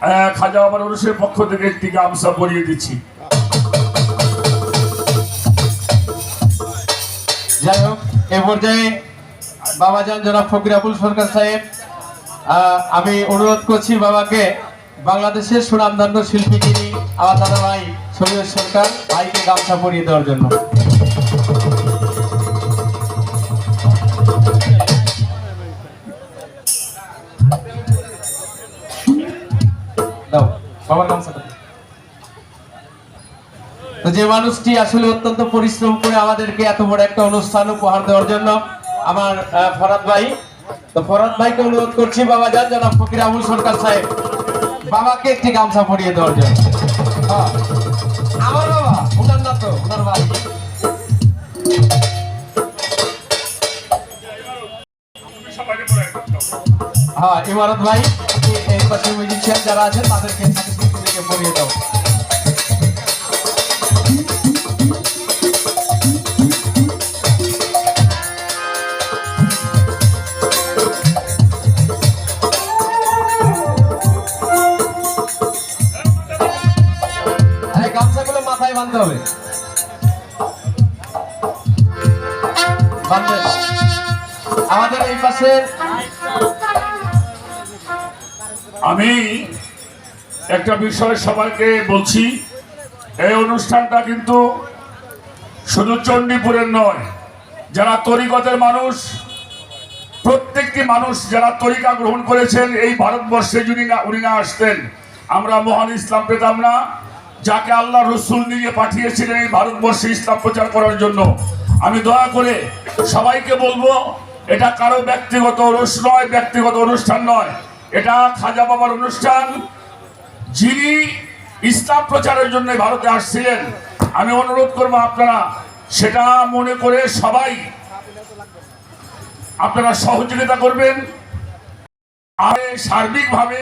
আহ, খাজা বাবার অনুষ্ঠানের পক্ষ থেকে একটি গামছা পরিয়ে দিচ্ছি। যাই হোক এ পর্যায়ে বাবাজান জনাব ফকির আবুল সরকার সাহেব আমি অনুরোধ করছি বাবাকে বাংলাদেশের সুনামধন্য শিল্পী যিনি আমার দাদা ভাই সরকার ভাইকে গামছা পরিয়ে দেওয়ার জন্য। দাও, বাবার গামছাটা তো যে মানুষটি আসলে অত্যন্ত পরিশ্রম করে আমাদেরকে এত বড় একটা অনুষ্ঠান উপহার দেওয়ার জন্য, আমার ফরাদ ভাই। তো ফরাদ ভাইকে অনুরোধ করছি, বাবা, যান জনাব ফকির আবুল সরকার সাহেব, বাবাকে একটি গামছা পরিয়ে দেওয়ার জন্য। আমার বাবা তো ওনার হ্যাঁ ইমারত ভাই। পাশে মিউজিশিয়ান যারা আছেন তাদেরকে থেকে পরিয়ে দাও। মাথায় বাঁধতে হবে। আমাদের এই পাশে আমি একটা বিষয় সবাইকে বলছি, এই অনুষ্ঠানটা কিন্তু শুধু চণ্ডীপুরের নয়, যারা তরিকতের মানুষ, প্রত্যেকটি মানুষ যারা তরিকা গ্রহণ করেছেন, এই ভারতবর্ষে যদি না, উনি না আসতেন, আমরা মহান ইসলাম পেতাম না, যাকে আল্লাহ রসুল নিয়ে পাঠিয়েছিলেন এই ভারতবর্ষে ইসলাম প্রচার করার জন্য। আমি দয়া করে সবাইকে বলব, এটা কারও ব্যক্তিগত নয়, ব্যক্তিগত অনুষ্ঠান নয়। এটা খাজা বাবার অনুষ্ঠান। যিনি ইসলাম প্রচারের জন্য ভারতে আসছিলেন, আমি অনুরোধ করব আপনারা সেটা মনে করে সবাই আপনারা সহযোগিতা করবেন। আমি সার্বিকভাবে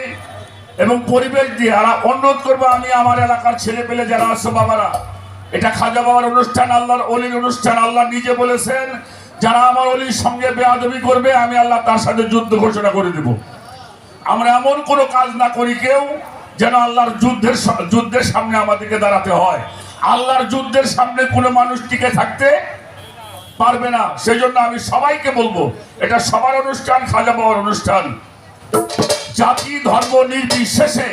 এবং পরিবেশ দিয়ে, আর অনুরোধ করব আমি আমার এলাকার ছেলে পেলে যারা আছে বাবারা, এটা খাজা বাবার অনুষ্ঠান, আল্লাহর অলির অনুষ্ঠান, আল্লাহ নিজে বলেছেন, যারা আমার অলির সঙ্গে বেয়াদবি করবে, আমি আল্লাহ তার সাথে যুদ্ধ ঘোষণা করে দেব। আমরা এমন কোনো কাজ না করি কেউ যেন আল্লাহর যুদ্ধের যুদ্ধের সামনে আমাদেরকে দাঁড়াতে হয়। আল্লাহর যুদ্ধের সামনে কোনো মানুষ টিকে থাকতে পারবে না। সেজন্য আমি সবাইকে বলব, এটা সবার অনুষ্ঠান খাজা বাবার অনুষ্ঠান। জাতি, ধর্ম নির্বিশেষে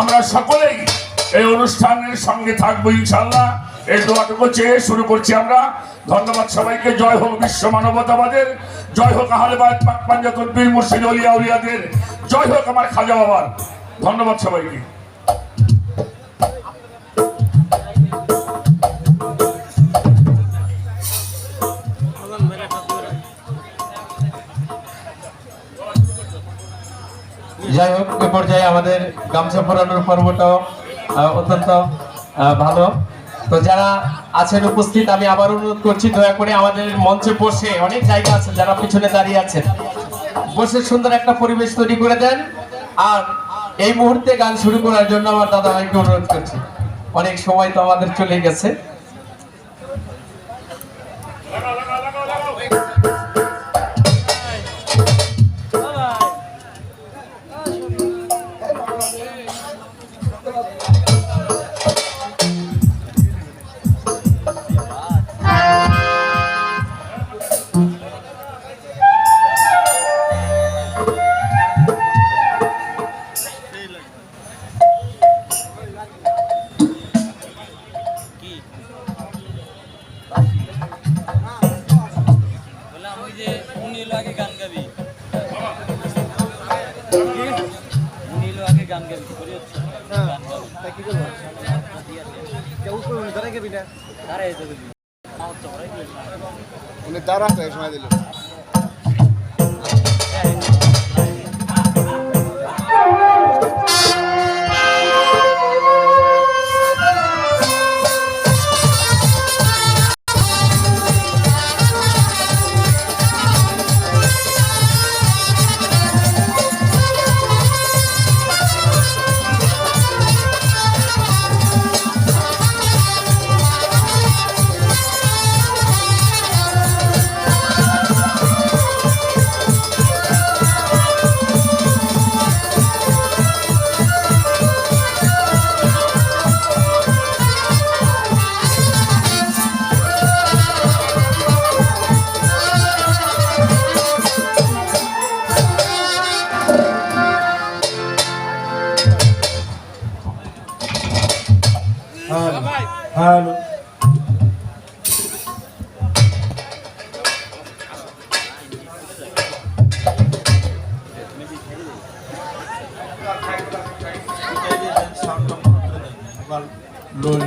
আমরা সকলেই এই অনুষ্ঠানের সঙ্গে থাকব ইনশাল্লাহ এই দোয়াটুকু চেয়ে শুরু করছি আমরা। ধন্যবাদ সবাইকে, জয় হোক বিশ্ব মানবতাবাদের, জয় হোক আহলেবাদ বীর মুর্শিদ অলিয়া উলিয়াদের, জয় হোক আমার খাজা বাবার। ধন্যবাদ সবাইকে। যাই হোক, এ পর্যায়ে আমাদের গামছা পরানোর পর্বটাও অত্যন্ত ভালো। তো যারা আছেন উপস্থিত, আমি আবার অনুরোধ করছি, দয়া করে আমাদের মঞ্চে বসে অনেক জায়গা আছে, যারা পিছনে দাঁড়িয়ে আছেন। বসে সুন্দর একটা পরিবেশ তৈরি করে দেন। আর এই মুহূর্তে গান শুরু করার জন্য আমার দাদা ভাইকে অনুরোধ করছি। অনেক সময় তো আমাদের চলে গেছে।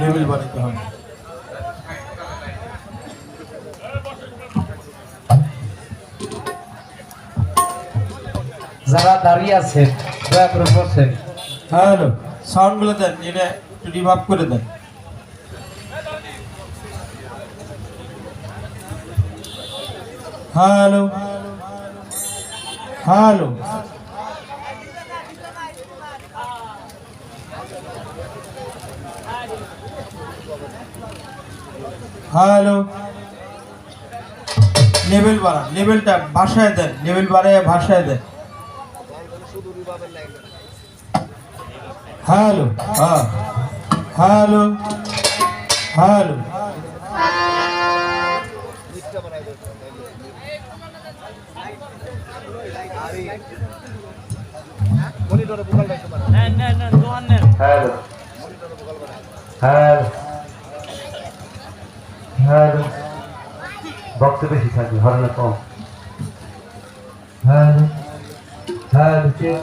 লেভেল হবে যারা দাঁড়িয়ে আছেন, দয়া করে বসেন। হ্যালো। সাউন্ডগুলো দেন, এটা রিভাব করে দেন। হ্যালো হ্যালো হ্যালো লেভেল বাড়ান লেভেলটা ভাষায় দেন লেভেল বাড়ায় ভাষায় দেন। হ্যালো হ্যাঁ। হ্যালো হ্যালো নেন নেন নেন দোকান নেন। হ্যালো হ্যালো হ্যালো বক্স বেশি থাকবে হরনা কম। Hello hello check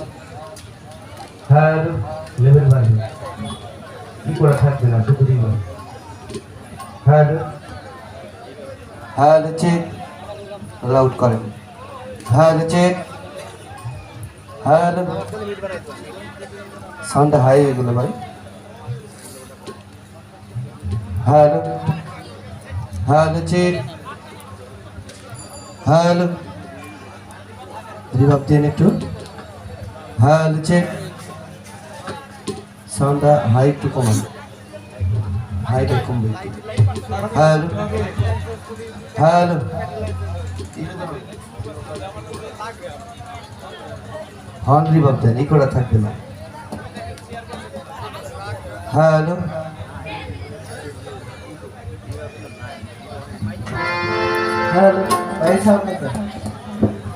hello level বাড়বে কি করে থাকবে না শুধু দিন হ্যালো হ্যালো চেক লাউড করেন। হ্যালো চেক হ্যালো সাউন্ডটা হাই হয়ে ভাই। Hello hello check hello reverb দিন একটু। হ্যালো চেক সাউন্ডটা হাই একটু কমান। হাইটা কমবে। হ্যালো হ্যালো হর্ন রিভাব দেন এই করা থাকবে না। হ্যালো? হ্যালো? এই সামনে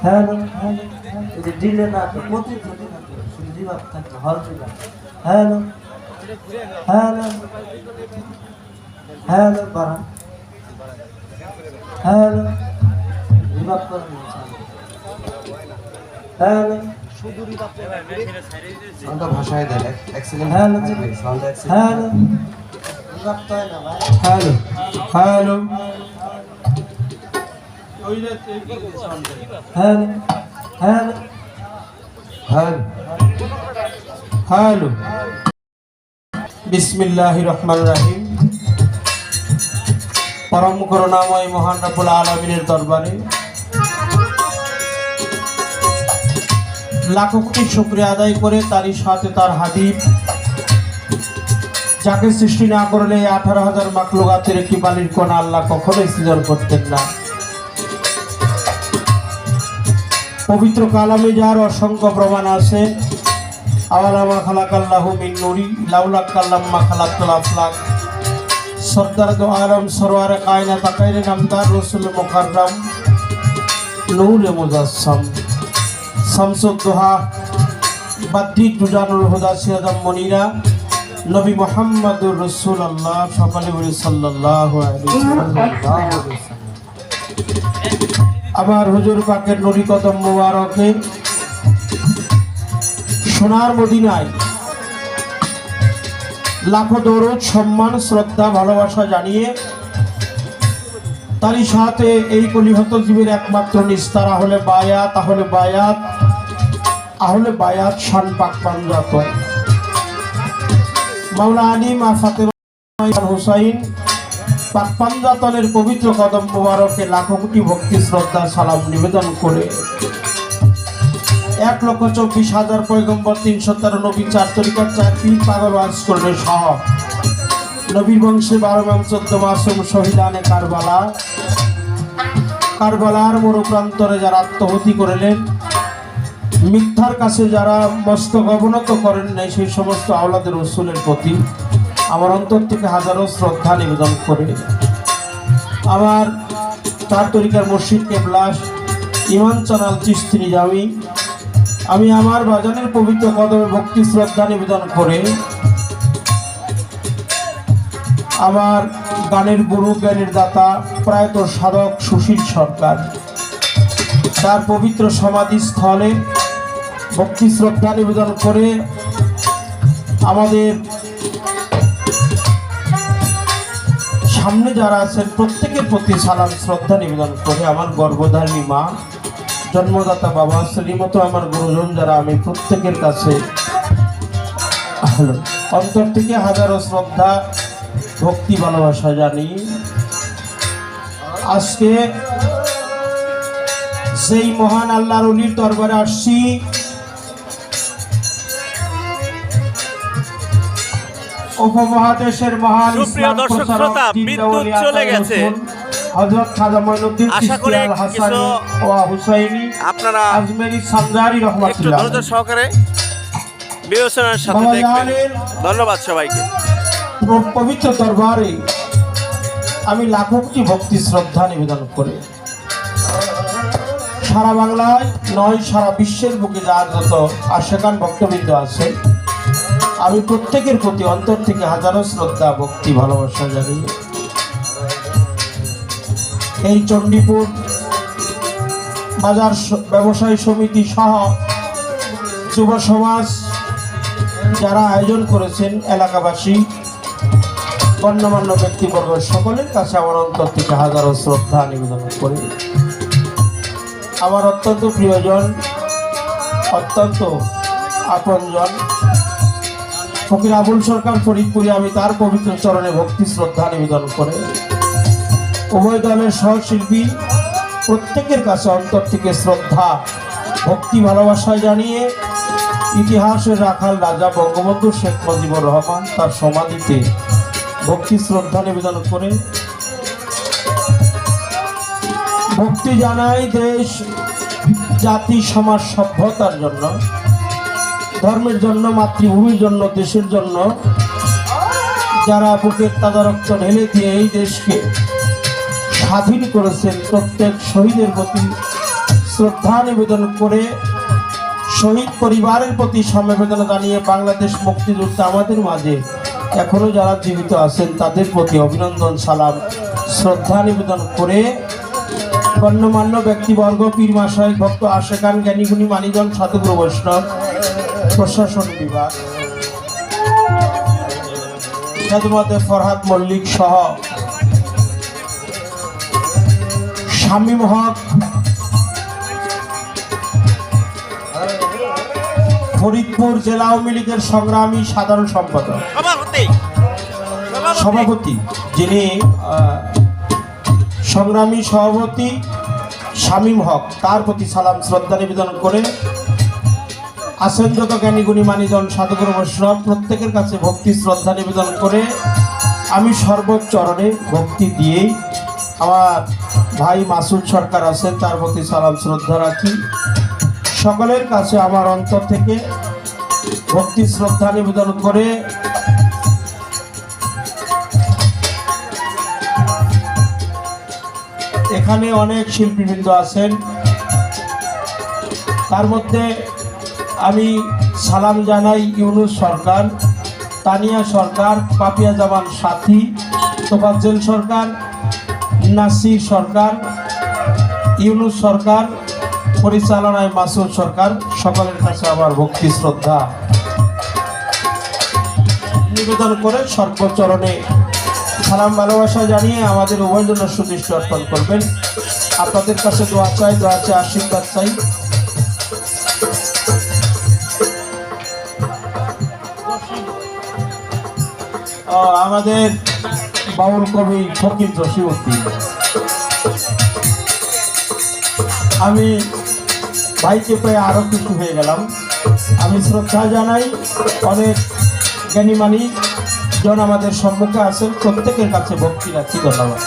হ্যালো? হ্যালো? ডিলে না প্রতি যদি থাকবে শুধু রিভাব হ্যালো? হ্যালো? হ্যালো, বাড়ান। হ্যালো? রিভাব করেন হ্যালো? সাউন্ডটা ভাষায় দেন এক সেকেন্ড হ্যালো। সাউন্ডটা এক সেকেন্ড হ্যালো। রিভাব তো হয় না ভাই? Hello. Hello. Hello. Hello. Hello. Hello. বিসমিল্লাহ রহমান রাহিম। পরম করুণাময় মহান রাবুল আলমিনের দরবারে লাখো কোটি শুক্রিয়া আদায় করে তারই সাথে তার হাবিব, যাকে সৃষ্টি না করলে আঠারো হাজার মাকলুগাতের একটি বালির কোনা আল্লাহ কখনোই সৃজন করতেন না। পবিত্র কালামে যার অসংখ্য প্রমাণ আছে, আওয়ালামা খালাকাল্লাহু মিন নুরি লাউলাক কাল্লাম্মা খালাকুল আফলাক। সর্দার দো আলম সরওয়ার কায়না তাকাইরে নামদার রসুল মুকাররম, নূরে মুজাসসাম। শামসুদ্দোহা বাদ্দি দুজানুল হুদা সিয়াদাম মনিরা, নবী আমার হুজুর পাকের নুরি কদম মুবারকে সোনার মদিনায় লাখো দরদ সম্মান, শ্রদ্ধা, ভালোবাসা জানিয়ে তারই সাথে এই কলিহত জীবের একমাত্র নিস্তারা হলে বায়াত তাহলে বায়াত, আহলে বায়াত শান পাক পাঞ্জাত মাওলা আলী মা ফাতেমা হুসাইন, পাক পবিত্র কদম মুবারকে লাখো কোটি ভক্তি, শ্রদ্ধা, সালাম নিবেদন করে। এক লক্ষ চব্বিশ হাজার পয়গম্বর তিনশো তেরো নবী চার তরিকার চার পীর পাগল ওয়াজ করলে সহ নবীর বংশে বারো মাম চোদ্দ মাসুম শহীদানে কারবালা। কারবালার মরুপ্রান্তরে যারা আত্মহতি করলেন, মিথ্যার কাছে যারা মস্তক অবনত করেন নাই, সেই সমস্ত আওলাদের রসুলের প্রতি আমার অন্তর থেকে হাজারো শ্রদ্ধা নিবেদন করে। আমার তার তরিকার মসজিদ কেবলাস ইমান চানাল চিস্তি নিজামি, আমি আমার বাজানের পবিত্র কদমে ভক্তি শ্রদ্ধা নিবেদন করে আমার গানের গুরু জ্ঞানের দাতা, প্রয়াত সাধক সুশীল সরকার। তার পবিত্র সমাধিস্থলে ভক্তি শ্রদ্ধা নিবেদন করে আমাদের সামনে যারা আছেন, প্রত্যেকের প্রতি সালাম, শ্রদ্ধা নিবেদন করে আমার গর্ভধারিণী মা, জন্মদাতা বাবা, শ্রীমতো আমার গুরুজন যারা আমি প্রত্যেকের কাছে অন্তর থেকে হাজারো শ্রদ্ধা ভক্তি ভালোবাসা জানি। আজকে সেই মহান আল্লাহর অলির দরবারে আসছি উপমহাদেশের মহান দর্শক শ্রোতা, বিদ্যুৎ চলে গেছে। হযরত খাজা মঈনুদ্দিন চিশতি আল হাসানি ওয়া হুসাইনি আপনারা আজমেরি সানজারি একটু ধৈর্য সহকারে বিবেচনার সাথে দেখবেন। ধন্যবাদ সবাইকে। পবিত্র দরবারে আমি লাখো কোটি ভক্তি, শ্রদ্ধা নিবেদন করে। সারা বাংলায় নয়, সারা বিশ্বের বুকে যা যত আশেকান ভক্তবৃন্দ আছে। আমি প্রত্যেকের প্রতি অন্তর থেকে হাজারো শ্রদ্ধা, ভক্তি, ভালোবাসা জানি এই চণ্ডীপুর বাজার ব্যবসায়ী সমিতি সহ যুব সমাজ যারা আয়োজন করেছেন এলাকাবাসী গণ্যমান্য ব্যক্তিবর্গ সকলের কাছে আমার অন্তর থেকে হাজারো শ্রদ্ধা নিবেদন করি। আমার অত্যন্ত প্রিয়জন, অত্যন্ত আপনজন, ফকির আবুল সরকার ফরিদপুরে আমি তার পবিত্র চরণে ভক্তি, শ্রদ্ধা নিবেদন করে। উভয় দলের সহশিল্পী প্রত্যেকের কাছে অন্তর থেকে শ্রদ্ধা, ভক্তি, ভালোবাসা জানিয়ে ইতিহাসের রাখাল রাজা বঙ্গবন্ধু শেখ মুজিবুর রহমান তার সমাধিতে ভক্তি শ্রদ্ধা নিবেদন করে। ভক্তি জানাই দেশ, জাতি, সমাজ, সভ্যতার জন্য, ধর্মের জন্য, মাতৃভূমির জন্য, দেশের জন্য। যারা বুকের তাজা ঢেলে দিয়ে এই দেশকে স্বাধীন করেছেন, প্রত্যেক শহীদের প্রতি শ্রদ্ধা নিবেদন করে, শহীদ পরিবারের প্রতি সমবেদনা জানিয়ে বাংলাদেশ মুক্তিযুদ্ধ আমাদের মাঝে এখনও যারা জীবিত আছেন, তাদের প্রতি অভিনন্দন, সালাম, শ্রদ্ধা নিবেদন করে গণ্যমান্য ব্যক্তিবর্গ, পীর মাসাই ভক্ত আশেকান জ্ঞানীগুণী, মানিজন, সাধুগুরু, বৈষ্ণব, প্রশাসন বিভাগ সাধুমাতে ফরহাদ মল্লিক সহ শামীম হক ফরিদপুর জেলা আওয়ামী লীগের সংগ্রামী সাধারণ সম্পাদক। সভাপতি। যিনি সংগ্রামী সভাপতি শামীম হক তার প্রতি সালাম শ্রদ্ধা নিবেদন করে আছেন যত জ্ঞানীগুণী মানিজন সাধুগুরু বৈষ্ণব প্রত্যেকের কাছে ভক্তি শ্রদ্ধা নিবেদন করে আমি সর্বোচ্চরণে ভক্তি দিয়েই আমার ভাই মাসুদ সরকার আছেন তার প্রতি সালাম শ্রদ্ধা রাখি। সকলের কাছে আমার অন্তর থেকে ভক্তি, শ্রদ্ধা নিবেদন করে এখানে অনেক শিল্পীবৃন্দ আছেন। তার মধ্যে আমি সালাম জানাই ইউনুস সরকার, তানিয়া সরকার, পাপিয়া জামান সাথী, তোফাজ্জেল সরকার নাসি সরকার, ইউনুস সরকার পরিচালনায় মাসুদ সরকার, সকলের কাছে আমার ভক্তি, শ্রদ্ধা। নিবেদন করে সর্বচরণে সালাম, ভালোবাসা জানিয়ে আমাদের উভয় জন্য সুদৃষ্টি অর্পণ করবেন। আপনাদের কাছে দোয়া চাই দোয়া চাই, আশীর্বাদ চাই। আমাদের বাউল কবি ফকির জসিউদ্দিন আমি ভাইকে পেয়ে আরও কিছু হয়ে গেলাম। আমি শ্রদ্ধা জানাই অনেক জ্ঞানীমানী জন আমাদের সম্মুখে আছেন। প্রত্যেকের কাছে ভক্তি রাখি ধন্যবাদ।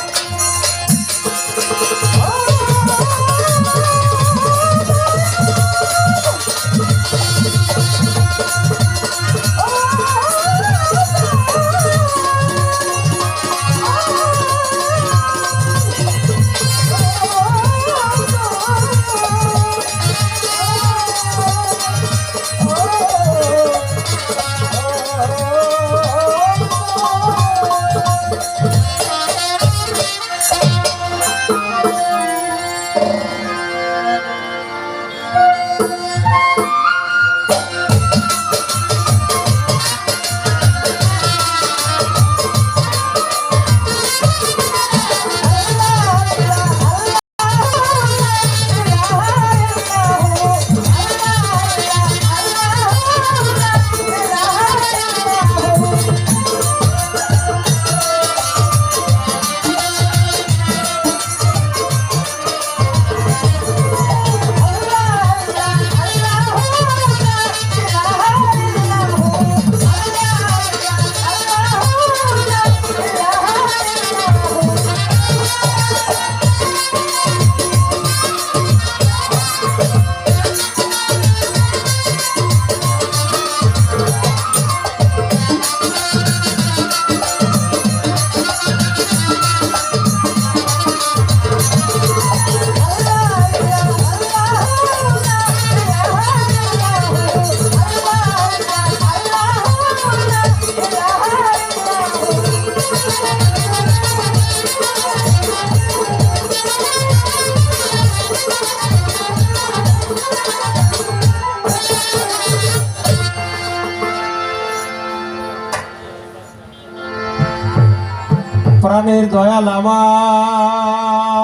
প্রাণের দয়াল আমার।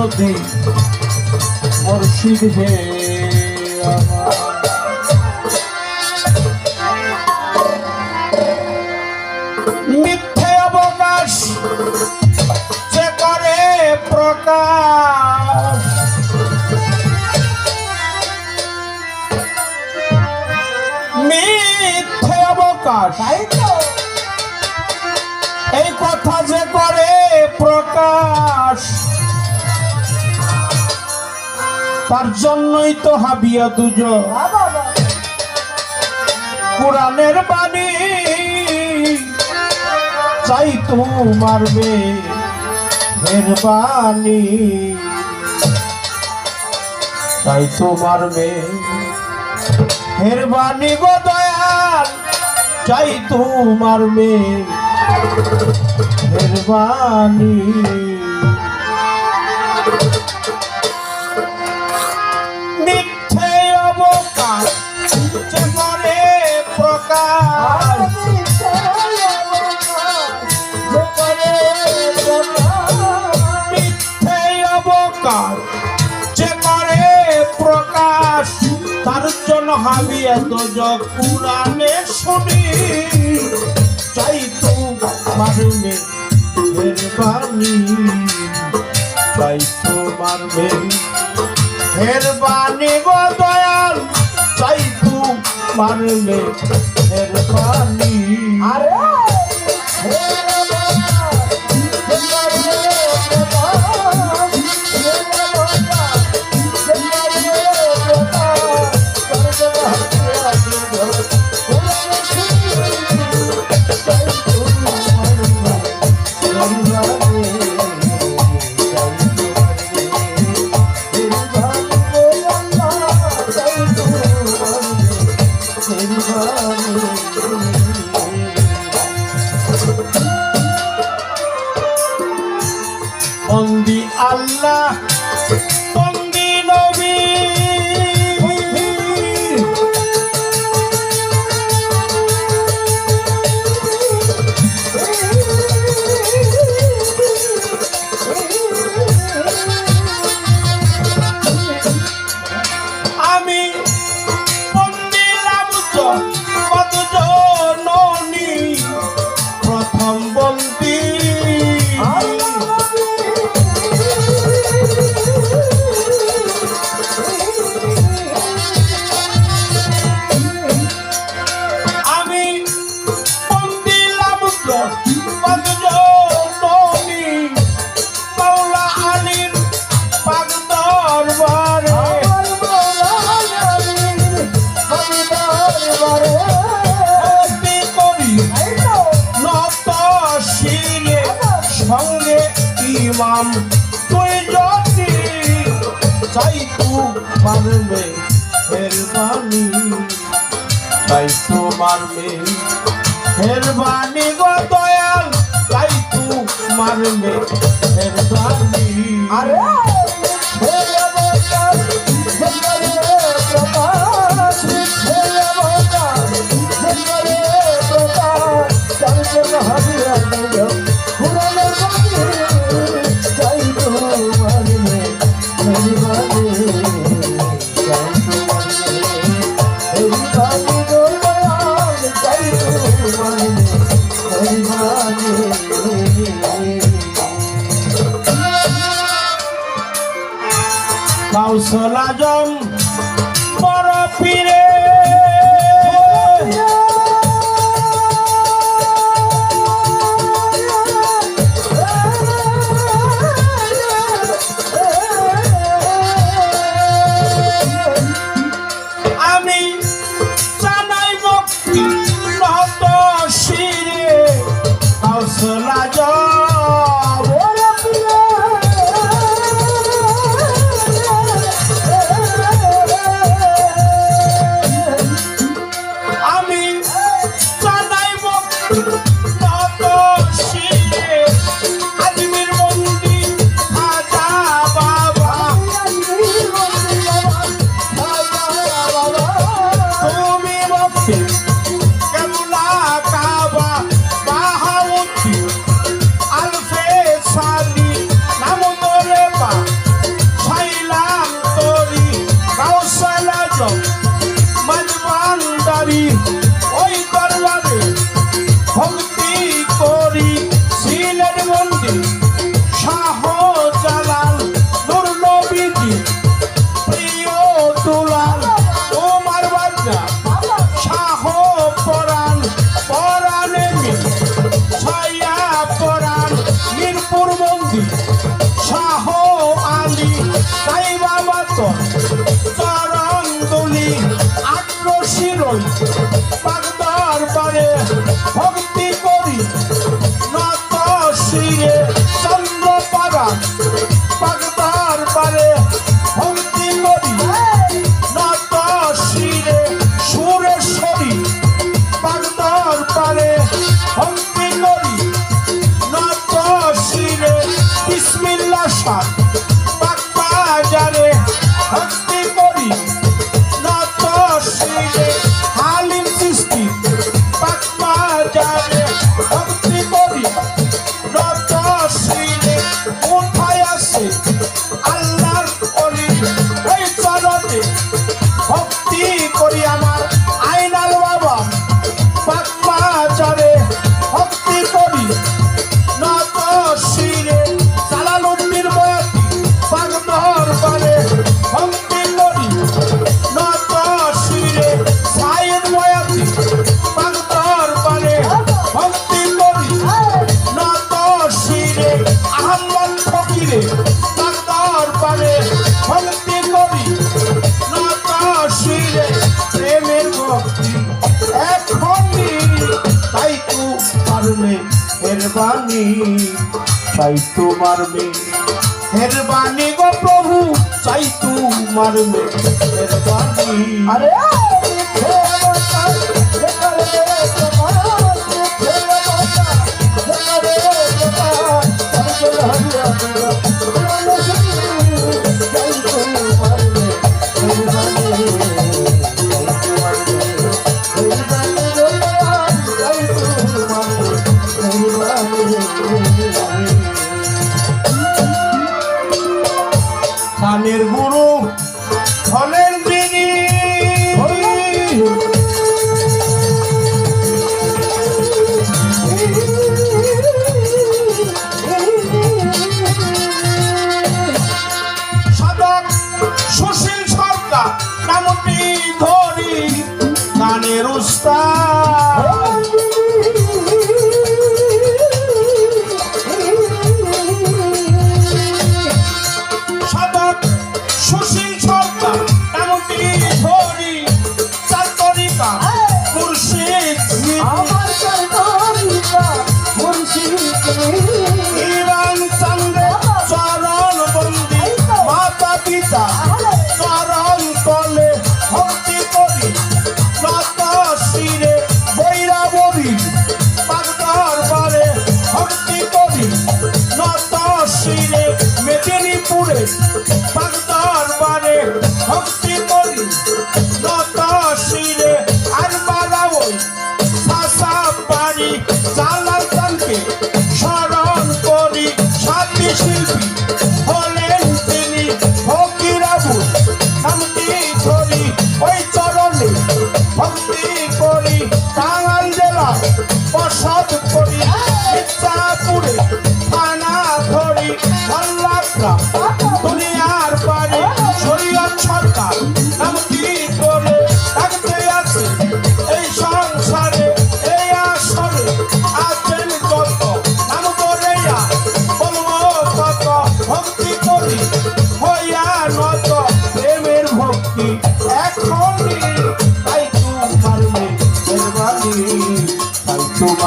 তরদি মুর্শিদ হে মিথ্যে অবকাশ যে করে প্রকাশ। মিথ্যে অবকাশ। এই কথা যে করে তার জন্যই তো হাবিয়া দুজন। কোরআনের বাণী চাই তো মারবে মেহরবানি চাই তো মারবে মেহরবানি গো দয়াল চাই তো মারবে মেহরবানি অবকাশ যে করে প্রকাশ তার জন্য আমি এত কুরানে শুনি। চাই তো মারবে মেহরবানি চাই তো মারবে মেহরবানি গো দয়াল চাই তো মারবে মেহরবানি আরে! বন্দি মারবে মেহরবানি চাই তু মারবে মেহরবানি গো দয়াল চাই তু মারবে মেহরবানি আরে! কাউসলা জন পর পীরে চাই তোমার মেয়ে। হেরবানি গো প্রভু চাই তোমার মেয়ে। হেরবানি। আরে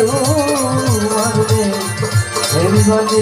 তোমার Everybody